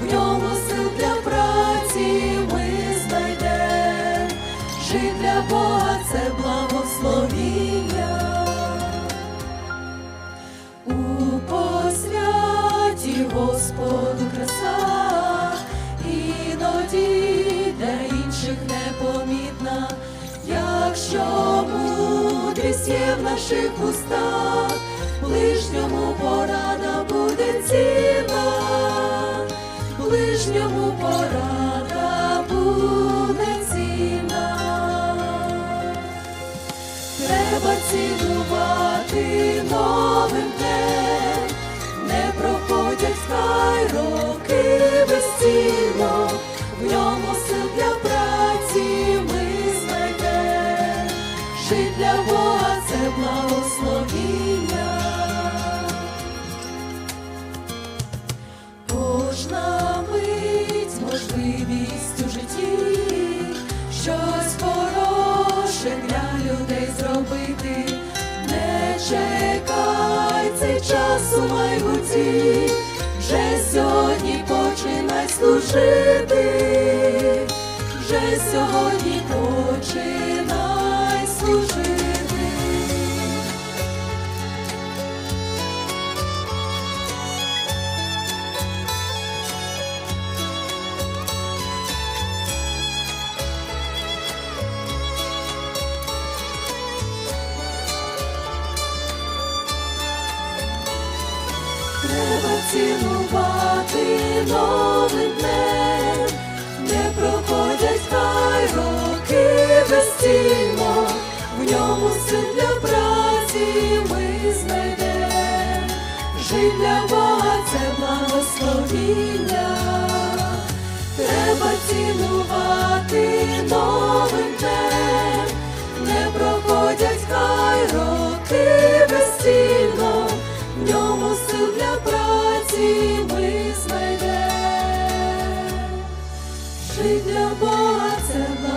в ньому сил для праці ми знайдем. Жить для це благословіння. У посвяті Господу краса, іноді для інших непомітна, якщо мудрість є в наших устах, ближньому порада буде ціна, Треба цінувати новим днем, не проходять хай роки безцінно, в ньому сил для праці ми знайдем. Жить для Бога це благословіння. Чекай цей час у майбутті, вже сьогодні починай служити, вже сьогодні починай Треба цінувати новим днем, не проходять хай роки безцінно, в ньому сил для праці ми знайдем. Жить для Бога це благословіння, треба цінувати ми знайдем. Жить для Бога це благословіння.